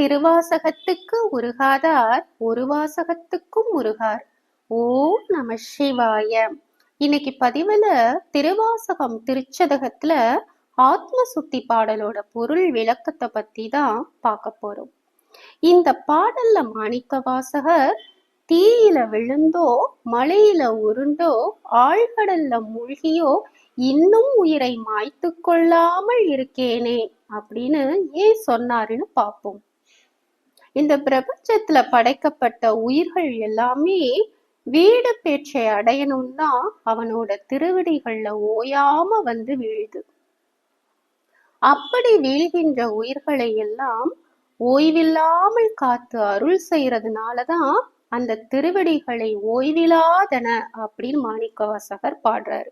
திருவாசகத்துக்கு உருகாதார் ஒரு வாசகத்துக்கும் உருகார். ஓம் நம சிவாய. இன்னைக்கு பதிவுல திருவாசகம் திருச்சதகத்துல ஆத்ம சுத்தி பாடலோட பொருள் விளக்கத்தை பத்தி தான் பார்க்க போறோம். இந்த பாடல்ல மாணிக்க வாசகர் தீயில விழுந்தோ மலையில உருண்டோ ஆழ்கடல்ல மூழ்கியோ இன்னும் உயிரை மாய்த்து கொள்ளாமல் இருக்கேனே அப்படின்னு ஏன் சொன்னாருன்னு பார்ப்போம். இந்த பிரபஞ்சத்துல படைக்கப்பட்ட உயிர்கள் எல்லாமே வீடு பேச்சை அடையணும்னா அவனோட திருவடிகள்ல ஓயாம வந்து வீழுது. அப்படி வீழ்கின்ற உயிர்களை எல்லாம் ஓய்வில்லாமல் காத்து அருள் செய்யறதுனாலதான் அந்த திருவடிகளை ஓய்விலாதன அப்படின்னு மாணிக்கவாசகர் பாடுறாரு.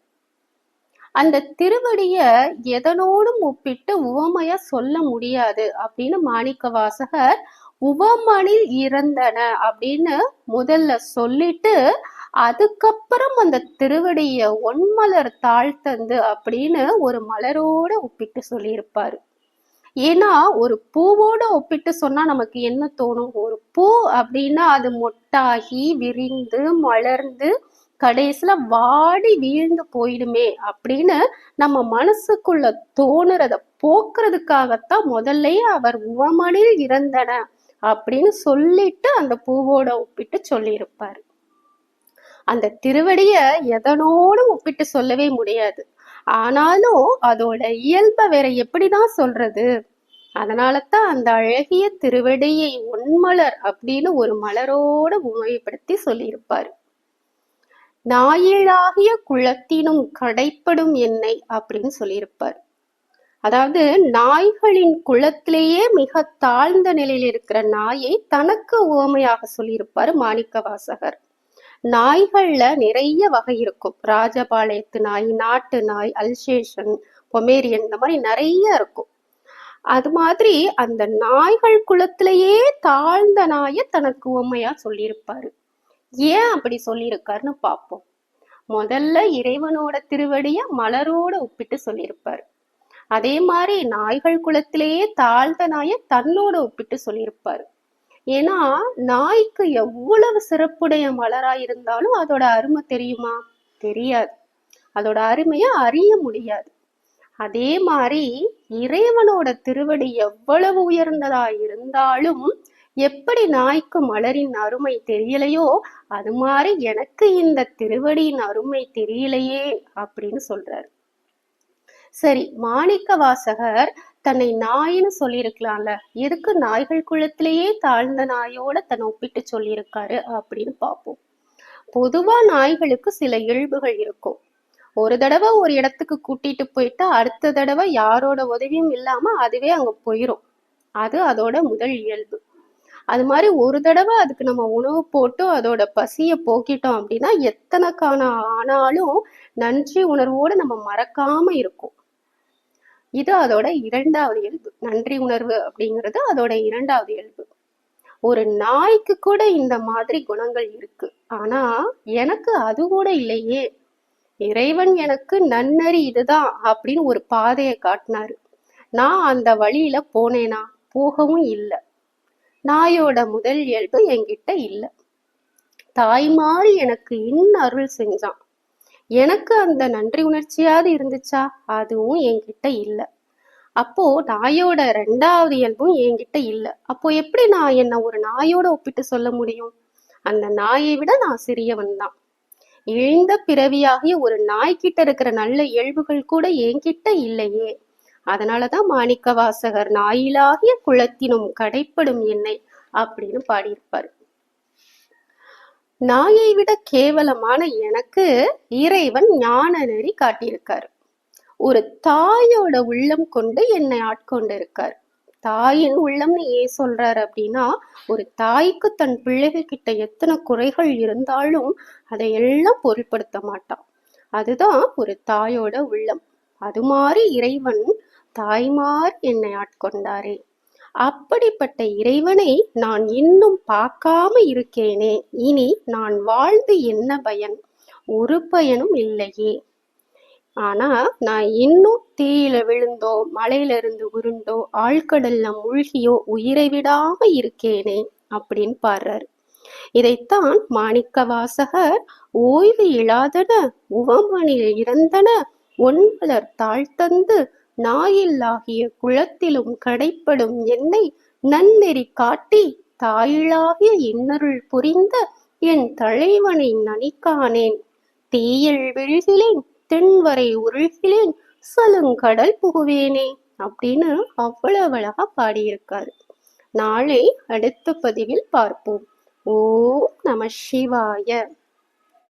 அந்த திருவடிய எதனோடும் ஒப்பிட்டு உவமையா சொல்ல முடியாது அப்படின்னு மாணிக்க வாசகர் உவமனில் இறந்தன அப்படின்னு முதல்ல சொல்லிட்டு அதுக்கப்புறம் அந்த திருவடிய ஒன்மலர் தாழ்த்தந்து அப்படின்னு ஒரு மலரோட ஒப்பிட்டு சொல்லியிருப்பாரு. ஏன்னா ஒரு பூவோட ஒப்பிட்டு சொன்னா நமக்கு என்ன தோணும்? ஒரு பூ அப்படின்னா அது மொட்டாகி விரிந்து மலர்ந்து கடைசியில வாடி வீழ்ந்து போயிடுமே அப்படின்னு நம்ம மனசுக்குள்ள தோணுறத போக்குறதுக்காகத்தான் முதல்லயே அவர் உவமனில் இறந்தன. அப்படின்னு சொல்லிட்டு அந்த பூவோட ஒப்பிட்டு சொல்லியிருப்பாரு. அந்த திருவடிய எதனோடும் ஒப்பிட்டு சொல்லவே முடியாது. ஆனாலும் அதோட இயல்பை வேற எப்படிதான் சொல்றது? அதனாலதான் அந்த அழகிய திருவடியை ஒன்மலர் அப்படின்னு ஒரு மலரோட உண்மைப்படுத்தி சொல்லியிருப்பாரு. நாயிழாகிய குளத்தினும் கடைப்படும் என்னை அப்படின்னு சொல்லியிருப்பார். அதாவது நாய்களின் குளத்திலேயே மிக தாழ்ந்த நிலையில் இருக்கிற நாயை தனக்கு உவமையாக சொல்லியிருப்பாரு மாணிக்க வாசகர் நாய்கள்ல நிறைய வகை இருக்கும். ராஜபாளையத்து நாய் நாட்டு நாய் அல்சேஷன் பொமேரியன் இந்த மாதிரி நிறைய இருக்கும். அது மாதிரி அந்த நாய்கள் குளத்திலேயே தாழ்ந்த நாயை தனக்கு உவமையா சொல்லியிருப்பாரு. ஏன் அப்படி சொல்லியிருக்காருன்னு பார்ப்போம். முதல்ல இறைவனோட திருவடிய மலரோட ஒப்பிட்டு சொல்லியிருப்பாரு. அதே மாதிரி நாய்கள் குலத்திலேயே தாழ்ந்த நாயை தன்னோட ஒப்பிட்டு சொல்லியிருப்பாரு. ஏன்னா நாய்க்கு எவ்வளவு சிறப்புடைய மலரா இருந்தாலும் அதோட அருமை தெரியுமா? தெரியாது. அதோட அருமையை அறிய முடியாது. அதே மாதிரி இறைவனோட திருவடி எவ்வளவு உயர்ந்ததா இருந்தாலும் எப்படி நாய்க்கு மலரின் அருமை தெரியலையோ அது மாதிரி எனக்கு இந்த திருவடியின் அருமை தெரியலையே அப்படின்னு சொல்றாரு. சரி மாணிக்க வாசகர் தன்னை நாயின்னு சொல்லியிருக்கலாம்ல. எதுக்கு நாய்கள் குளத்திலேயே தாழ்ந்த நாயோட தன்னை ஒப்பிட்டு சொல்லியிருக்காரு அப்படின்னு பார்ப்போம். பொதுவா நாய்களுக்கு சில இயல்புகள் இருக்கும். ஒரு தடவை ஒரு இடத்துக்கு கூட்டிட்டு போயிட்டா அடுத்த தடவை யாரோட உதவியும் இல்லாம அதுவே அங்க போயிரும். அது அதோட முதல் இயல்பு. அது மாதிரி ஒரு தடவை அதுக்கு நம்ம உணவு போட்டு அதோட பசியை போக்கிட்டோம் அப்படின்னா எத்தனைக்கான ஆனாலும் நன்றி உணர்வோடு நம்ம மறக்காம இருக்கும். இது அதோட இரண்டாவது இயல்பு. நன்றி உணர்வு அப்படிங்கிறது அதோட இரண்டாவது இயல்பு. ஒரு நாய்க்கு கூட இந்த மாதிரி குணங்கள் இருக்கு. ஆனா எனக்கு அது கூட இல்லையே. இறைவன் எனக்கு நன்னறி இதுதான் அப்படின்னு ஒரு பாதையை காட்டினாரு. நான் அந்த வழியில போனேனா? போகவும் இல்லை. நாயோட முதல் இயல்பு என்கிட்ட இல்லை. தாய் மாறி எனக்கு இன்னும் அருள் செஞ்சான். எனக்கு அந்த நன்றி உணர்ச்சியாவது இருந்துச்சா? அதுவும் என்கிட்ட இல்லை. அப்போ நாயோட ரெண்டாவது இயல்பும் என்கிட்ட இல்லை. அப்போ எப்படி நான் என்ன ஒரு நாயோட ஒப்பிட்டு சொல்ல முடியும்? அந்த நாயை விட நான் சிறியவன் தான். இழிந்த பிறவியாகிய ஒரு நாய்கிட்ட இருக்கிற நல்ல இயல்புகள் கூட என்கிட்ட இல்லையே. அதனாலதான் மாணிக்க வாசகர் நாயிலாகிய குளத்தினும் கடைப்படும் என்னை அப்படின்னு பாடியிருப்பாரு. நாயை விட கேவலமான எனக்கு இறைவன் ஞான நெறி காட்டியிருக்காரு. ஒரு தாயோட உள்ளம் கொண்டு என்னை ஆட்கொண்டு இருக்கார் தாயின் உள்ளம்னு ஏன் சொல்றாரு அப்படின்னா ஒரு தாய்க்கு தன் பிள்ளைகள் கிட்ட எத்தனை குறைகள் இருந்தாலும் அதை எல்லாம் பொருட்படுத்த மாட்டான். அதுதான் ஒரு தாயோட உள்ளம். அது மாதிரி இறைவன் தாய்மார் என்னை ஆட்கொண்டாரே. அப்படிப்பட்ட இறைவனை நான் இன்னும் பார்க்காம இருக்கேனே. இனி நான் வாழ்ந்து என்ன பயன்? ஒரு பயனும் இல்லையே. ஆனா நான் இன்னும் தீயில விழுந்தோ மலையில இருந்து உருண்டோ ஆழ்கடல்ல மூழ்கியோ உயிரை விடாம இருக்கேனே அப்படின்னு பாடுறாரு. இதைத்தான் மாணிக்க வாசகர் ஓய்வு இழாதன உவமனில் இறந்தன ஒன்பலர் தாழ்த்தந்து நாயில்லாகிய குளத்திலும் கடைப்படும் என்னை நன்னெறி காட்டி தாயிலாகிய இன்னருள் புரிந்த என் தலைவனை நனிக்கானேன் தீயில் விழுகிலேன் தென்வரை உருகிலேன் சலுங்கடல் புகுவேனே அப்படின்னு அவ்வளவு அழகா பாடியிருக்காரு. நாளை அடுத்த பதிவில் பார்ப்போம். ஓம் நம சிவாய.